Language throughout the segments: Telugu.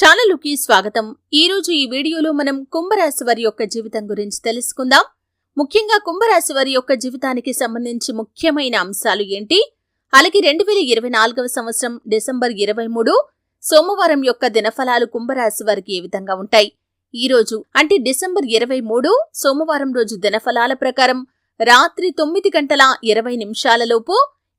ఛానలుకి స్వాగతం. ఈ రోజు ఈ వీడియోలో మనం కుంభరాశి వారి యొక్క జీవితం గురించి తెలుసుకుందాం. ముఖ్యంగా కుంభరాశి వారి యొక్క జీవితానికి సంబంధించి ముఖ్యమైన అంశాలు ఏంటి? అలాగే రెండు వేల ఇరవై నాలుగవ సంవత్సరం డిసెంబర్ ఇరవై మూడు సోమవారం యొక్క దినఫలాలు కుంభరాశి వారికి ఏ విధంగా ఉంటాయి? ఈ రోజు అంటే డిసెంబర్ ఇరవై మూడు సోమవారం రోజు దినఫలాల ప్రకారం రాత్రి తొమ్మిది గంటల ఇరవై నిమిషాలలోపు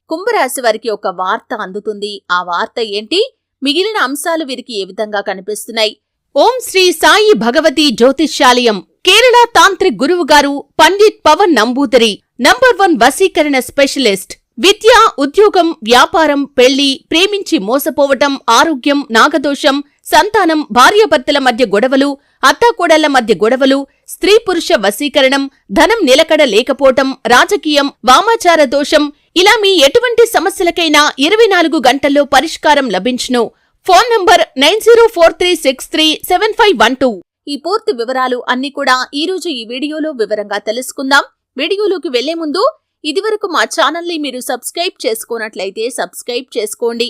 కుంభరాశి వారికి ఒక వార్త అందుతుంది. ఆ వార్త ఏంటి? మిగిలిన అంశాలు వీరికి ఏ విధంగా కనిపిస్తున్నాయి? ఓం శ్రీ సాయి భగవతి జ్యోతిష్యాలయం కేరళ తాంత్రిక్ గురువు గారు పండిత్ పవన్ నంబూదరి నంబర్ వన్ వసీకరణ స్పెషలిస్ట్ విద్య ఉద్యోగం వ్యాపారం పెళ్ళి ప్రేమించి మోసపోవటం ఆరోగ్యం నాగదోషం సంతానం భార్యాభర్తల మధ్య గొడవలు అత్తాకోడళ్ళ మధ్య గొడవలు స్త్రీ పురుష వశీకరణం ధనం నిలకడ లేకపోవటం రాజకీయం వామాచార దోషం ఇలా మీ ఎటువంటి సమస్యలకైనా ఇరవై నాలుగు గంటల్లో పరిష్కారం లభించును. Phone number nine zero four three six three seven five one two. ఈ పూర్తి వివరాలు అన్ని కూడా ఈ రోజు ఈ వీడియోలో వివరంగా తెలుసుకుందాం. వీడియోలోకి వెళ్ళే ముందు ఇదివరకు మా ఛానల్ని మీరు సబ్స్క్రైబ్ చేసుకోనట్లయితే సబ్స్క్రైబ్ చేసుకోండి.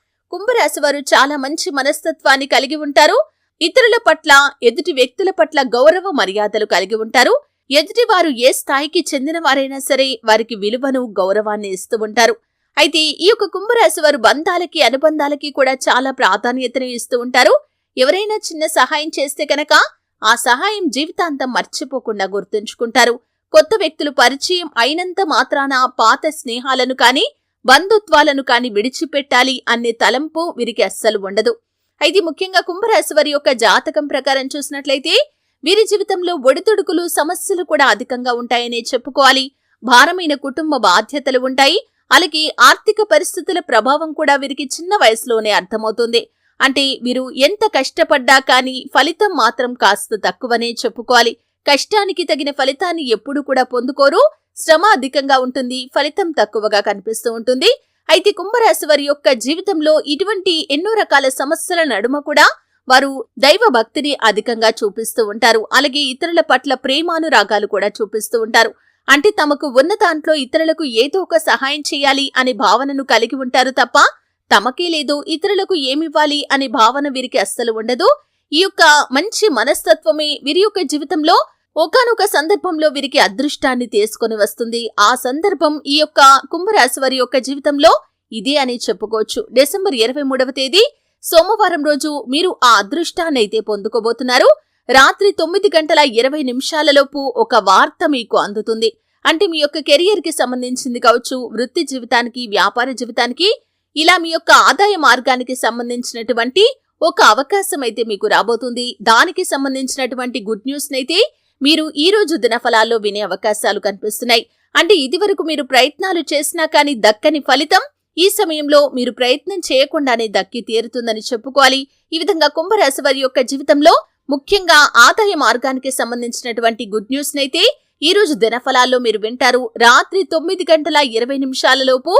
కుంభరాశి వారు చాలా మంచి మనస్తత్వాన్ని కలిగి ఉంటారు. ఇతరుల పట్ల ఎదుటి వ్యక్తుల పట్ల గౌరవ మర్యాదలు కలిగి ఉంటారు. ఎదుటి వారు ఏ స్థాయికి చెందిన వారైనా సరే వారికి విలువను గౌరవాన్ని ఇస్తూ ఉంటారు. అయితే ఈ యొక్క కుంభరాశి వారు బంధాలకి అనుబంధాలకి కూడా చాలా ప్రాధాన్యతను ఇస్తూ ఉంటారు. ఎవరైనా చిన్న సహాయం చేస్తే కనుక ఆ సహాయం జీవితాంతం మర్చిపోకుండా గుర్తుంచుకుంటారు. కొత్త వ్యక్తులు పరిచయం అయినంత మాత్రాన పాత స్నేహాలను కానీ బంధుత్వాలను కాని విడిచిపెట్టాలి అనే తలంపు వీరికి అస్సలు ఉండదు. అయితే ముఖ్యంగా కుంభరాశి వారి యొక్క జాతకం ప్రకారం చూసినట్లయితే వీరి జీవితంలో ఒడిదుడుకులు సమస్యలు కూడా అధికంగా ఉంటాయనే చెప్పుకోవాలి. భారమైన కుటుంబ బాధ్యతలు ఉంటాయి. అలాగే ఆర్థిక పరిస్థితుల ప్రభావం కూడా వీరికి చిన్న వయసులోనే అర్థమవుతుంది. అంటే వీరు ఎంత కష్టపడ్డా కానీ ఫలితం మాత్రం కాస్త తక్కువనే చెప్పుకోవాలి. కష్టానికి తగిన ఫలితాన్ని ఎప్పుడూ కూడా పొందుకోరు. శ్రమ అధికంగా ఉంటుంది. ఫలితం తక్కువగా కనిపిస్తూ ఉంటుంది. అయితే కుంభరాశి వారి యొక్క జీవితంలో ఇటువంటి ఎన్నో రకాల సమస్యల నడుమ కూడా వారు దైవ భక్తిని అధికంగా చూపిస్తూ ఉంటారు. అలాగే ఇతరుల పట్ల ప్రేమానురాగాలు కూడా చూపిస్తూ ఉంటారు. అంటే తమకు ఉన్న దాంట్లో ఇతరులకు ఏదో ఒక సహాయం చేయాలి అనే భావనను కలిగి ఉంటారు తప్ప తమకే లేదు. ఇతరులకు ఏమివ్వాలి అనే భావన వీరికి అస్సలు ఉండదు. ఈ యొక్క మంచి మనస్తత్వమే వీరి యొక్క జీవితంలో ఒకానొక సందర్భంలో వీరికి అదృష్టాన్ని తీసుకొని వస్తుంది. ఆ సందర్భం ఈ యొక్క కుంభరాశి వారి యొక్క జీవితంలో ఇదే అని చెప్పుకోవచ్చు. డిసెంబర్ ఇరవై మూడవ తేదీ సోమవారం రోజు మీరు ఆ అదృష్టాన్ని అయితే పొందుకోబోతున్నారు. రాత్రి తొమ్మిది గంటల ఇరవై నిమిషాలలోపు ఒక వార్త మీకు అందుతుంది. అంటే మీ యొక్క కెరియర్కి సంబంధించింది కావచ్చు వృత్తి జీవితానికి వ్యాపార జీవితానికి ఇలా మీ యొక్క ఆదాయ మార్గానికి సంబంధించినటువంటి ఒక అవకాశం అయితే మీకు రాబోతుంది. దానికి సంబంధించినటువంటి గుడ్ న్యూస్ నైతే మీరు ఈ రోజు దినఫలాల్లో వినే అవకాశాలు కనిపిస్తున్నాయి. అంటే ఇదివరకు మీరు ప్రయత్నాలు చేసినా కానీ దక్కని ఫలితం ఈ సమయంలో మీరు ప్రయత్నం చేయకుండానే దక్కి తీరుతుందని చెప్పుకోవాలి. ఈ విధంగా కుంభరాశి వారి యొక్క జీవితంలో ముఖ్యంగా ఆదాయ మార్గానికి సంబంధించినటువంటి గుడ్ న్యూస్ నైతే ఈ రోజు దినఫలాల్లో మీరు వింటారు. రాత్రి తొమ్మిది గంటల ఇరవై నిమిషాలలోపు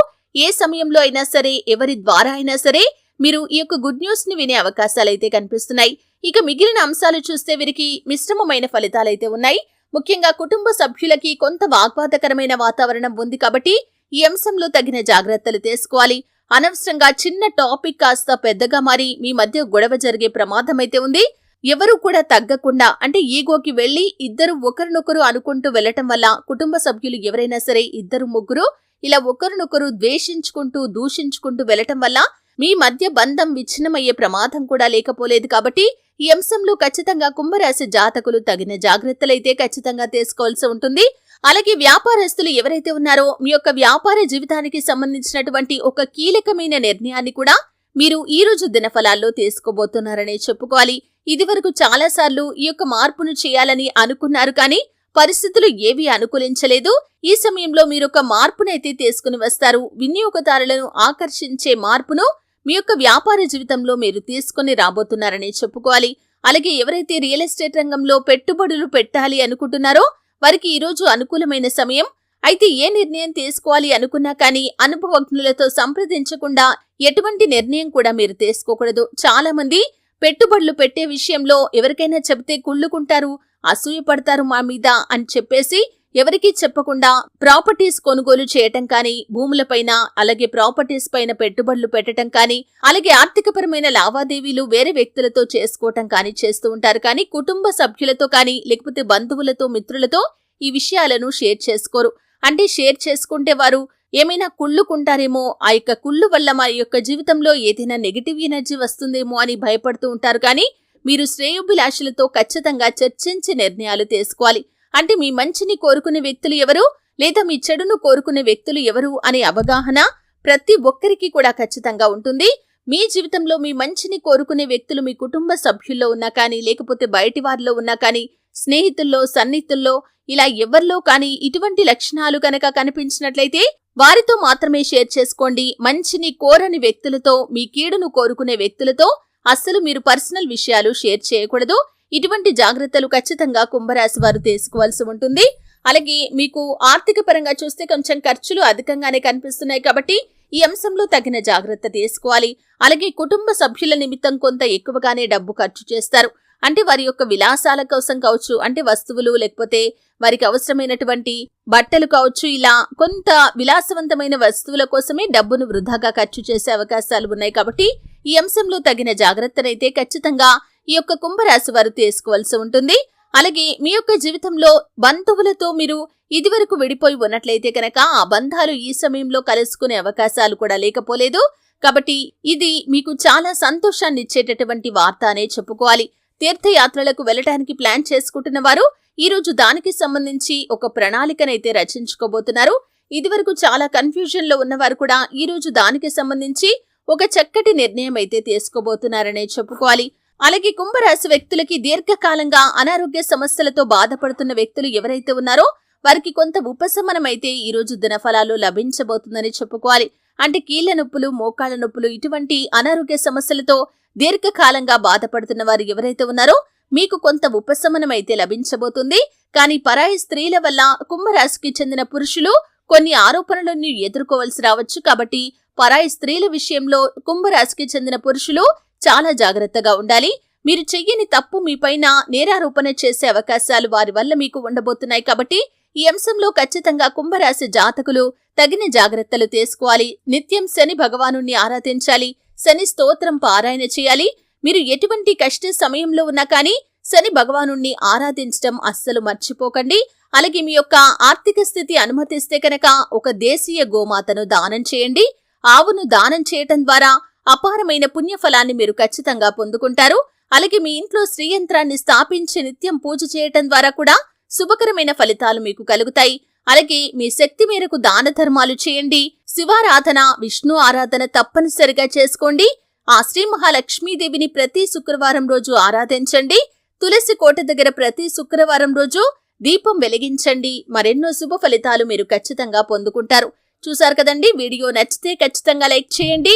ఏ సమయంలో అయినా సరే ఎవరి ద్వారా అయినా సరే మీరు ఈ యొక్క గుడ్ న్యూస్ని వినే అవకాశాలైతే కనిపిస్తున్నాయి. ఇక మిగిలిన అంశాలు చూస్తే వీరికి మిశ్రమమైన ఫలితాలైతే ఉన్నాయి. ముఖ్యంగా కుటుంబ సభ్యులకి కొంత వాగ్వాదకరమైన వాతావరణం ఉంది కాబట్టి ఈ అంశంలో తగిన జాగ్రత్తలు తీసుకోవాలి. అనవసరంగా చిన్న టాపిక్ కాస్త పెద్దగా మారి మీ మధ్య గొడవ జరిగే ప్రమాదం అయితే ఉంది. ఎవరు కూడా తగ్గకుండా అంటే ఈగోకి వెళ్ళి ఇద్దరు ఒకరినొకరు అనుకుంటూ వెళ్ళటం వల్ల కుటుంబ సభ్యులు ఎవరైనా సరే ఇద్దరు ముగ్గురు ఇలా ఒకరినొకరు ద్వేషించుకుంటూ దూషించుకుంటూ వెళ్ళటం వల్ల మీ మధ్య బంధం విచ్ఛిన్నమయ్యే ప్రమాదం కూడా లేకపోలేదు కాబట్టి ఈ అంశంలో ఖచ్చితంగా కుంభరాశి జాతకులు తగిన జాగ్రత్తలైతే ఖచ్చితంగా తీసుకోవాల్సి ఉంటుంది. అలాగే వ్యాపారస్తులు ఎవరైతే ఉన్నారో మీ యొక్క వ్యాపార జీవితానికి సంబంధించినటువంటి ఒక కీలకమైన నిర్ణయాన్ని కూడా మీరు ఈ రోజు దినఫలాల్లో తీసుకోబోతున్నారనే చెప్పుకోవాలి. ఇదివరకు చాలాసార్లు ఈ యొక్క మార్పును చేయాలని అనుకున్నారు కానీ పరిస్థితులు ఏవీ అనుకూలించలేదు. ఈ సమయంలో మీరు ఒక మార్పునైతే తీసుకుని వస్తారు. వినియోగదారులను ఆకర్షించే మార్పును మీ యొక్క వ్యాపార జీవితంలో మీరు తీసుకొని రాబోతున్నారని చెప్పుకోవాలి. అలాగే ఎవరైతే రియల్ ఎస్టేట్ రంగంలో పెట్టుబడులు పెట్టాలి అనుకుంటున్నారో వారికి ఈరోజు అనుకూలమైన సమయం. అయితే ఏ నిర్ణయం తీసుకోవాలి అనుకున్నా కానీ అనుభవజ్ఞులతో సంప్రదించకుండా ఎటువంటి నిర్ణయం కూడా మీరు తీసుకోకూడదు. చాలా మంది పెట్టుబడులు పెట్టే విషయంలో ఎవరికైనా చెబితే కుళ్ళుకుంటారు అసూయపడతారు మా మీద అని చెప్పేసి ఎవరికీ చెప్పకుండా ప్రాపర్టీస్ కొనుగోలు చేయటం కానీ భూములపైన అలాగే ప్రాపర్టీస్ పైన పెట్టుబడులు పెట్టడం కానీ అలాగే ఆర్థికపరమైన లావాదేవీలు వేరే వ్యక్తులతో చేసుకోవటం కానీ చేస్తూ ఉంటారు. కానీ కుటుంబ సభ్యులతో కానీ లేకపోతే బంధువులతో మిత్రులతో ఈ విషయాలను షేర్ చేసుకోరు. అంటే షేర్ చేసుకుంటే వారు ఏమైనా కుళ్ళుకుంటారేమో ఆ యొక్క కుళ్ళు వల్ల మా యొక్క జీవితంలో ఏదైనా నెగిటివ్ ఎనర్జీ వస్తుందేమో అని భయపడుతూ ఉంటారు. కానీ మీరు శ్రేయోభిలాషులతో ఖచ్చితంగా చర్చించి నిర్ణయాలు తీసుకోవాలి. అంటే మీ మంచిని కోరుకునే వ్యక్తులు ఎవరు? లేదా మీ చెడును కోరుకునే వ్యక్తులు ఎవరు? అనే అవగాహన ప్రతి ఒక్కరికి కూడా ఖచ్చితంగా ఉంటుంది. మీ జీవితంలో మీ మంచిని కోరుకునే వ్యక్తులు మీ కుటుంబ సభ్యుల్లో ఉన్నా కానీ లేకపోతే బయటి వారిలో ఉన్నా కానీ స్నేహితుల్లో సన్నిహితుల్లో ఇలా ఎవరిలో కానీ ఇటువంటి లక్షణాలు కనుక కనిపించినట్లయితే వారితో మాత్రమే షేర్ చేసుకోండి. మంచిని కోరని వ్యక్తులతో మీ కీడును కోరుకునే వ్యక్తులతో అస్సలు మీరు పర్సనల్ విషయాలు షేర్ చేయకూడదు. ఇటువంటి జాగ్రత్తలు ఖచ్చితంగా కుంభరాశి వారు తీసుకోవాల్సి ఉంటుంది. అలాగే మీకు ఆర్థిక పరంగా చూస్తే కొంచెం ఖర్చులు అధికంగానే కనిపిస్తున్నాయి కాబట్టి ఈ అంశంలో తగిన జాగ్రత్త తీసుకోవాలి. అలాగే కుటుంబ సభ్యుల నిమిత్తం కొంత ఎక్కువగానే డబ్బు ఖర్చు చేస్తారు. అంటే వారి యొక్క విలాసాల కోసం కావచ్చు అంటే వస్తువులు లేకపోతే వారికి అవసరమైనటువంటి బట్టలు కావచ్చు ఇలా కొంత విలాసవంతమైన వస్తువుల కోసమే డబ్బును వృధాగా ఖర్చు చేసే అవకాశాలు ఉన్నాయి కాబట్టి ఈ అంశంలో తగిన జాగ్రత్తనైతే ఖచ్చితంగా ఈ యొక్క కుంభరాశి వారు తీసుకోవాల్సి ఉంటుంది. అలాగే మీ యొక్క జీవితంలో బంధువులతో మీరు ఇదివరకు విడిపోయి ఉన్నట్లయితే కనుక ఆ బంధాలు ఈ సమయంలో కలుసుకునే అవకాశాలు కూడా లేకపోలేదు. కాబట్టి ఇది మీకు చాలా సంతోషాన్ని ఇచ్చేటటువంటి వార్త అనే చెప్పుకోవాలి. తీర్థయాత్రలకు వెళ్ళటానికి ప్లాన్ చేసుకుంటున్న వారు ఈ రోజు దానికి సంబంధించి ఒక ప్రణాళికనైతే రచించుకోబోతున్నారు. ఇదివరకు చాలా కన్ఫ్యూజన్లో ఉన్నవారు కూడా ఈ రోజు దానికి సంబంధించి ఒక చక్కటి నిర్ణయం అయితే తీసుకోబోతున్నారనే చెప్పుకోవాలి. అలాగే కుంభరాశి వ్యక్తులకి దీర్ఘకాలంగా అనారోగ్య సమస్యలతో బాధపడుతున్న వ్యక్తులు ఎవరైతే ఉన్నారో వారికి కొంత ఉపశమనం అయితే ఈ రోజు దినఫలాలు లభించబోతుందని చెప్పుకోవాలి. అంటే కీళ్ళ నొప్పులు మోకాళ్ళ నొప్పులు ఇటువంటి అనారోగ్య సమస్యలతో దీర్ఘకాలంగా బాధపడుతున్న వారు ఎవరైతే ఉన్నారో మీకు కొంత ఉపశమనం అయితే లభించబోతుంది. కానీ పరాయి స్త్రీల వల్ల కుంభరాశికి చెందిన పురుషులు కొన్ని ఆరోపణలను ఎదుర్కోవాల్సి రావచ్చు. కాబట్టి పరాయి స్త్రీల విషయంలో కుంభరాశికి చెందిన పురుషులు చాలా జాగ్రత్తగా ఉండాలి. మీరు చెయ్యని తప్పు మీపైన నేరారోపణ చేసే అవకాశాలు వారి వల్ల మీకు ఉండబోతున్నాయి కాబట్టి ఈ అంశంలో ఖచ్చితంగా కుంభరాశి జాతకులు తగిన జాగ్రత్తలు తీసుకోవాలి. నిత్యం శని భగవాను ఆరాధించాలి. శని స్తోత్రం పారాయణ చేయాలి. మీరు ఎటువంటి కష్ట సమయంలో ఉన్నా కానీ శని భగవాను ఆరాధించడం అస్సలు మర్చిపోకండి. అలాగే మీ యొక్క ఆర్థిక స్థితి అనుమతిస్తే కనుక ఒక దేశీయ గోమాతను దానం చేయండి. ఆవును దానం చేయటం ద్వారా అపారమైన పుణ్యఫలాన్ని మీరు ఖచ్చితంగా పొందుకుంటారు. అలాగే మీ ఇంట్లో శ్రీయంత్రాన్ని స్థాపించి నిత్యం పూజ చేయటం ద్వారా కూడా శుభకరమైన ఫలితాలు మీకు కలుగుతాయి. అలాగే మీ శక్తి మేరకు దాన ధర్మాలు చేయండి. శివారాధన విష్ణు ఆరాధన తప్పనిసరిగా చేసుకోండి. ఆ శ్రీ మహాలక్ష్మీదేవిని ప్రతి శుక్రవారం రోజు ఆరాధించండి. తులసి కోట దగ్గర ప్రతి శుక్రవారం రోజు దీపం వెలిగించండి. మరెన్నో శుభ ఫలితాలు మీరు ఖచ్చితంగా పొందుకుంటారు. చూసారు కదండి? వీడియో నచ్చితే ఖచ్చితంగా లైక్ చేయండి.